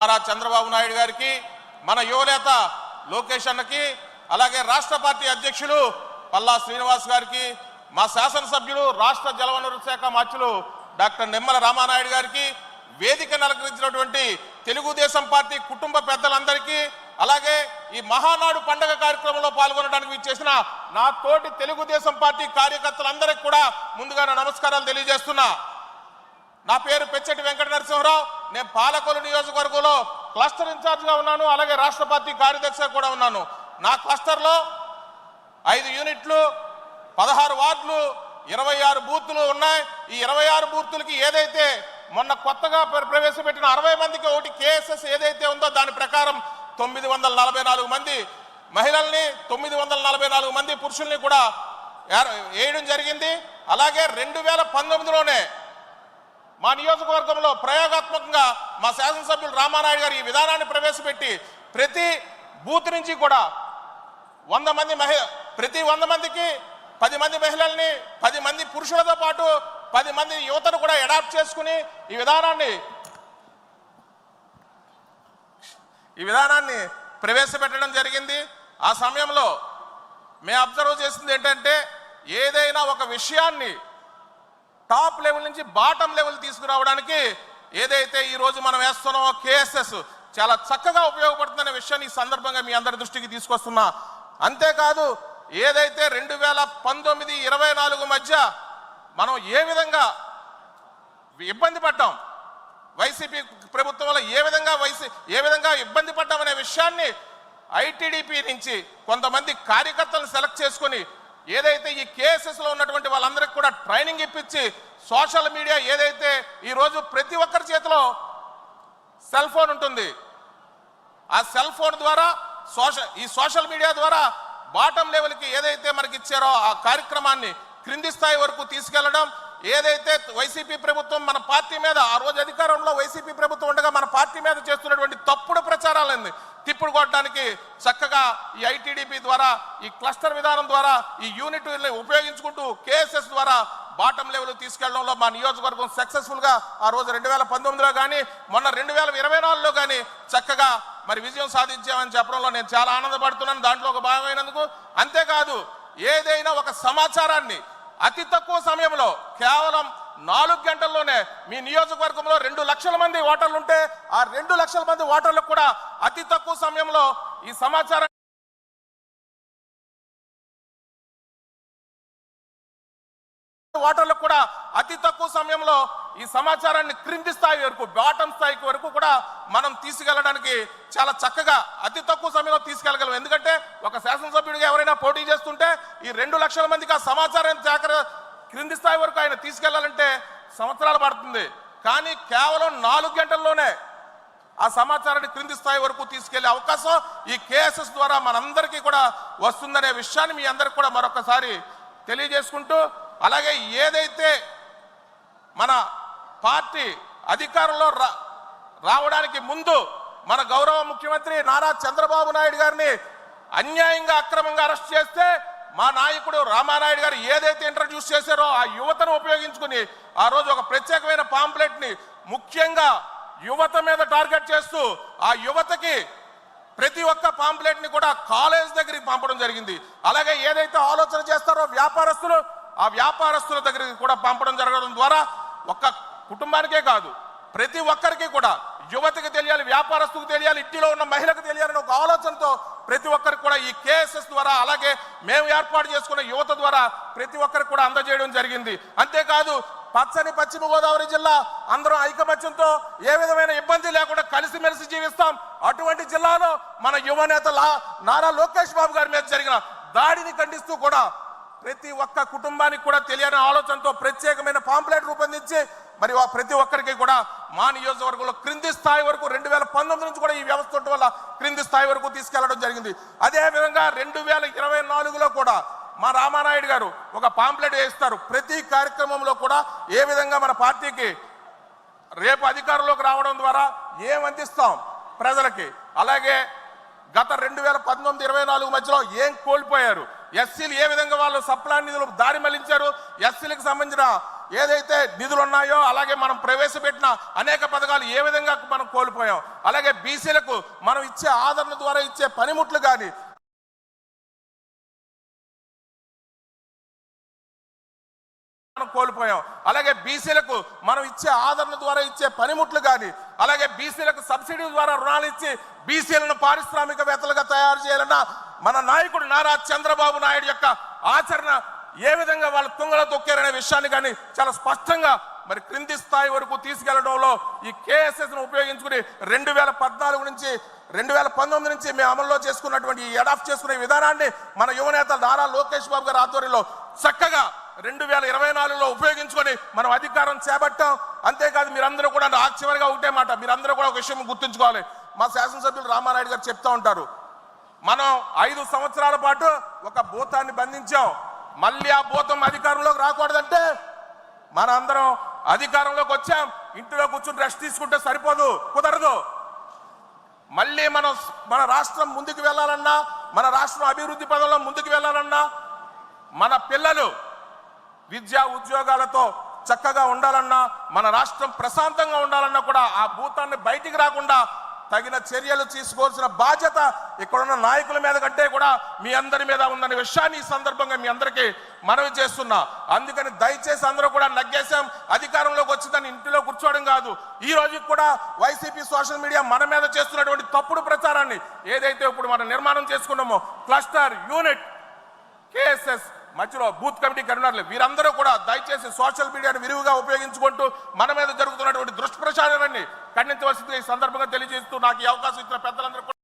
నారా చంద్రబాబు నాయుడు గారికి మన యువనేత లోకేష్ అన్నకి అలాగే రాష్ట్ర పార్టీ అధ్యక్షులు పల్లా శ్రీనివాస్ గారికి మా శాసనసభ్యులు రాష్ట్ర జలవనరుల శాఖ మార్చులు డాక్టర్ నిమ్మల రామానాయుడు గారికి వేదిక నలకరించినటువంటి తెలుగుదేశం పార్టీ కుటుంబ పెద్దలందరికీ అలాగే ఈ మహానాడు పండగ కార్యక్రమంలో పాల్గొనడానికి చేసిన నా తోటి తెలుగుదేశం పార్టీ కార్యకర్తలందరికీ కూడా ముందుగా నా నమస్కారాలు తెలియజేస్తున్నా. నా పేరు పెచ్చటి వెంకట నరసింహరావు నేను పాలకొల్లు నియోజకవర్గంలో క్లస్టర్ ఇన్ఛార్జ్గా ఉన్నాను అలాగే రాష్ట్ర పార్టీ కార్యదర్శిగా కూడా ఉన్నాను. నా క్లస్టర్లో ఐదు యూనిట్లు పదహారు వార్డులు ఇరవై ఆరు బూతులు ఉన్నాయి. ఈ ఇరవై ఆరు బూత్లకి ఏదైతే మొన్న కొత్తగా ప్రవేశపెట్టిన అరవై మందికి ఒకటి కేఎస్ఎస్ ఏదైతే ఉందో దాని ప్రకారం తొమ్మిది వందల నలభై నాలుగు మంది మహిళల్ని తొమ్మిది వందల నలభై నాలుగు మంది పురుషుల్ని కూడా వేయడం జరిగింది. అలాగే రెండు వేల పంతొమ్మిదిలోనే మా నియోజకవర్గంలో ప్రయోగాత్మకంగా మా శాసనసభ్యులు రామానాయుడు గారు ఈ విధానాన్ని ప్రవేశపెట్టి ప్రతి బూత్ నుంచి కూడా వంద మంది మహి ప్రతి వంద మందికి పది మంది మహిళల్ని పది మంది పురుషులతో పాటు పది మంది యువతను కూడా అడాప్ట్ చేసుకుని ఈ విధానాన్ని ఈ విధానాన్ని ప్రవేశపెట్టడం జరిగింది. ఆ సమయంలో మేము అబ్జర్వ్ చేసింది ఏంటంటే ఏదైనా ఒక విషయాన్ని టాప్ లెవెల్ నుంచి బాటం లెవెల్ తీసుకురావడానికి ఏదైతే ఈరోజు మనం వేస్తున్నామో కేఎస్ఎస్ చాలా చక్కగా ఉపయోగపడుతుందనే విషయాన్ని ఈ సందర్భంగా మీ అందరి దృష్టికి తీసుకొస్తున్నా. అంతేకాదు ఏదైతే రెండు వేల పంతొమ్మిది ఇరవై నాలుగు మధ్య మనం ఏ విధంగా ఇబ్బంది పడ్డాం వైసీపీ ప్రభుత్వం వల్ల ఏ విధంగా వైసీ ఏ విధంగా ఇబ్బంది పడ్డామనే విషయాన్ని ఐటీడీపీ నుంచి కొంతమంది కార్యకర్తలను సెలెక్ట్ చేసుకొని ఏదైతే ఈ కేసెస్లో ఉన్నటువంటి వాళ్ళందరికీ కూడా ట్రైనింగ్ ఇప్పించి సోషల్ మీడియా ఏదైతే ఈ రోజు ప్రతి ఒక్కరి చేతిలో సెల్ ఫోన్ ఉంటుంది. ఆ సెల్ ఫోన్ ద్వారా సోషల్ ఈ సోషల్ మీడియా ద్వారా బాటం లెవెల్కి ఏదైతే మనకి ఇచ్చారో ఆ కార్యక్రమాన్ని క్రింది స్థాయి వరకు తీసుకెళ్ళడం ఏదైతే వైసీపీ ప్రభుత్వం మన పార్టీ మీద ఆ రోజు అధికారంలో వైసీపీ ప్రభుత్వం ఉండగా మన పార్టీ మీద చేస్తున్నటువంటి తప్పుడు ప్రచారాలైంది తిప్పుడు కొట్టడానికి చక్కగా ఈ ఐటీడీపీ ద్వారా ఈ క్లస్టర్ విధానం ద్వారా ఈ యూనిట్ ఉపయోగించుకుంటూ కేఎస్ఎస్ ద్వారా బాటం లెవెల్ తీసుకెళ్ళడంలో మా నియోజకవర్గం సక్సెస్ఫుల్గా ఆ రోజు రెండు వేల పంతొమ్మిదిలో కానీ మొన్న రెండు వేల ఇరవై నాలుగులో కానీ చక్కగా మరి విజయం సాధించామని చెప్పడంలో నేను చాలా ఆనందపడుతున్నాను. దాంట్లో ఒక భాగమైనందుకు అంతేకాదు ఏదైనా ఒక సమాచారాన్ని అతి తక్కువ సమయంలో కేవలం నాలుగు గంటల్లోనే మీ నియోజకవర్గంలో రెండు లక్షల మంది ఓటర్లు ఉంటే ఆ రెండు లక్షల మంది ఓటర్లకు కూడా అతి తక్కువ సమయంలో ఈ సమాచారం ఓటర్లకు కూడా అతి తక్కువ సమయంలో ఈ సమాచారాన్ని క్రింది స్థాయి వరకు బాటం స్థాయికి వరకు కూడా మనం తీసుకెళ్ళడానికి చాలా చక్కగా అతి తక్కువ సమయంలో తీసుకెళ్ళగలం. ఎందుకంటే ఒక శాసనసభ్యుడిగా ఎవరైనా పోటీ చేస్తుంటే ఈ రెండు లక్షల మందికి ఆ సమాచారాన్ని జాగ్రత్త క్రింది స్థాయి వరకు ఆయన తీసుకెళ్ళాలంటే సంవత్సరాలు పడుతుంది. కానీ కేవలం నాలుగు గంటల్లోనే ఆ సమాచారాన్ని క్రింది స్థాయి వరకు తీసుకెళ్ళే అవకాశం ఈ కేఎస్ఎస్ ద్వారా మనందరికీ కూడా వస్తుందనే విషయాన్ని మీ అందరికి కూడా మరొకసారి తెలియజేసుకుంటూ అలాగే ఏదైతే మన పార్టీ అధికారంలో రా రావడానికి ముందు మన గౌరవ ముఖ్యమంత్రి నారా చంద్రబాబు నాయుడు గారిని అన్యాయంగా అక్రమంగా అరెస్ట్ చేస్తే మా నాయకుడు రామానాయుడు గారు ఏదైతే ఇంట్రడ్యూస్ చేశారో ఆ యువతను ఉపయోగించుకుని ఆ రోజు ఒక ప్రత్యేకమైన పాంప్లెట్ని ముఖ్యంగా యువత మీద టార్గెట్ చేస్తూ ఆ యువతకి ప్రతి ఒక్క పాంప్లెట్ని కూడా కాలేజ్ దగ్గరికి పంపడం జరిగింది. అలాగే ఏదైతే ఆలోచన చేస్తారో వ్యాపారస్తులు ఆ వ్యాపారస్తుల దగ్గరికి కూడా పంపడం జరగడం ద్వారా ఒక్క కుటుంబానికే కాదు ప్రతి ఒక్కరికి కూడా యువతకి తెలియాలి వ్యాపారస్తుకు తెలియాలి ఇంటిలో ఉన్న మహిళకు తెలియాలి. ఒక ఆలోచనతో ప్రతి ఒక్కరికి కూడా ఈ కేఎస్ఎస్ ద్వారా అలాగే మేము ఏర్పాటు చేసుకున్న యువత ద్వారా ప్రతి ఒక్కరికి కూడా అందజేయడం జరిగింది. అంతేకాదు పచ్చని పశ్చిమ గోదావరి జిల్లా అందరం ఐకమత్యంతో ఏ విధమైన ఇబ్బంది లేకుండా కలిసిమెలిసి జీవిస్తాం. అటువంటి జిల్లాలో మన యువ నేత నారా లోకేష్ బాబు గారి మీద జరిగిన దాడిని ఖండిస్తూ కూడా ప్రతి ఒక్క కుటుంబానికి కూడా తెలియని ఆలోచనతో ప్రత్యేకమైన పాంప్లెట్ రూపొందించి మరి ప్రతి ఒక్కరికి కూడా మా నియోజకవర్గంలో క్రింది స్థాయి వరకు రెండు వేల పంతొమ్మిది నుంచి కూడా ఈ వ్యవస్థ వల్ల క్రింది స్థాయి వరకు తీసుకెళ్ళడం జరిగింది. అదే విధంగా రెండు వేల ఇరవై నాలుగులో కూడా మా రామానాయుడు గారు ఒక పాంప్లెట్ వేస్తారు. ప్రతి కార్యక్రమంలో కూడా ఏ విధంగా మన పార్టీకి రేపు అధికారంలోకి రావడం ద్వారా ఏం అందిస్తాం ప్రజలకి. అలాగే గత రెండు వేల పంతొమ్మిది ఇరవై నాలుగు మధ్యలో ఏం కోల్పోయారు? ఎస్సీలు ఏ విధంగా వాళ్ళు సప్లా నిధులు దారి మళ్ళించారు? ఎస్సీలకు సంబంధించిన ఏదైతే నిధులు ఉన్నాయో అలాగే మనం ప్రవేశపెట్టిన అనేక పథకాలు ఏ విధంగా మనం కోల్పోయాం? అలాగే బీసీలకు మనం ఇచ్చే ఆదరణ ద్వారా ఇచ్చే పనిముట్లు కానీ మనం కోల్పోయాం. అలాగే బీసీలకు మనం ఇచ్చే ఆదరణ ద్వారా ఇచ్చే పనిముట్లు కానీ అలాగే బీసీలకు సబ్సిడీ ద్వారా రుణాలు ఇచ్చి బీసీలను పారిశ్రామికవేత్తలుగా తయారు చేయాలన్న మన నాయకుడు నారా చంద్రబాబు నాయుడు యొక్క ఆచరణ ఏ విధంగా వాళ్ళ తుంగలో తొక్కారనే విషయాన్ని కానీ చాలా స్పష్టంగా మరి క్రింది స్థాయి వరకు తీసుకెళ్ళడంలో ఈ కేఎస్ఎస్ను ఉపయోగించుకుని రెండు వేల పద్నాలుగు నుంచి రెండు వేల పంతొమ్మిది నుంచి మేము అమల్లో చేసుకున్నటువంటి ఈ అడాప్ట్ చేసుకునే విధానాన్ని మన యువనేత నారా లోకేష్ బాబు గారి ఆధ్వర్యంలో చక్కగా రెండు వేల ఇరవై నాలుగులో ఉపయోగించుకొని మనం అధికారం చేపట్టాం. అంతేకాదు మీరందరూ కూడా నాకు చివరిగా ఒకటే మాట మీరందరూ కూడా ఒక విషయం గుర్తుంచుకోవాలి. మా శాసనసభ్యులు రామారాయుడు గారు చెప్తా ఉంటారు మనం ఐదు సంవత్సరాల పాటు ఒక భూతాన్ని బంధించాం. మళ్ళీ ఆ భూతం అధికారంలోకి రాకూడదంటే మన అందరం అధికారంలోకి వచ్చాం. ఇంటిలో కూర్చుని రెస్ట్ తీసుకుంటే సరిపోదు కుదరదు. మళ్ళీ మనం మన రాష్ట్రం ముందుకు వెళ్ళాలన్నా మన రాష్ట్రం అభివృద్ధి పదంలో ముందుకు వెళ్ళాలన్నా మన పిల్లలు విద్యా ఉద్యోగాలతో చక్కగా ఉండాలన్నా మన రాష్ట్రం ప్రశాంతంగా ఉండాలన్నా కూడా ఆ భూతాన్ని బయటికి రాకుండా తగిన చర్యలు తీసుకోవాల్సిన బాధ్యత ఇక్కడున్న నాయకుల మీద కంటే కూడా మీ అందరి మీద ఉందనే విషయాన్ని ఈ సందర్భంగా మీ అందరికీ మనవి చేస్తున్నా. అందుకని దయచేసి అందరూ కూడా నగ్గేశాం. అధికారంలోకి వచ్చిందని ఇంటిలో కూర్చోవడం కాదు. ఈ రోజుకి కూడా వైసీపీ సోషల్ మీడియా మన మీద చేస్తున్నటువంటి తప్పుడు ప్రచారాన్ని ఏదైతే ఇప్పుడు మనం నిర్మాణం చేసుకున్నామో క్లస్టర్ యూనిట్ కేఎస్ఎస్ మధ్యలో బూత్ కమిటీ కన్వీనర్లు వీరందరూ కూడా దయచేసి సోషల్ మీడియాను విరివిగా ఉపయోగించుకుంటూ మన మీద జరుగుతున్నటువంటి దుష్ప్రచారాన్ని ఖండించవలసిందిగా ఈ సందర్భంగా తెలియజేస్తూ నాకు ఈ అవకాశం ఇచ్చిన పెద్దలందరూ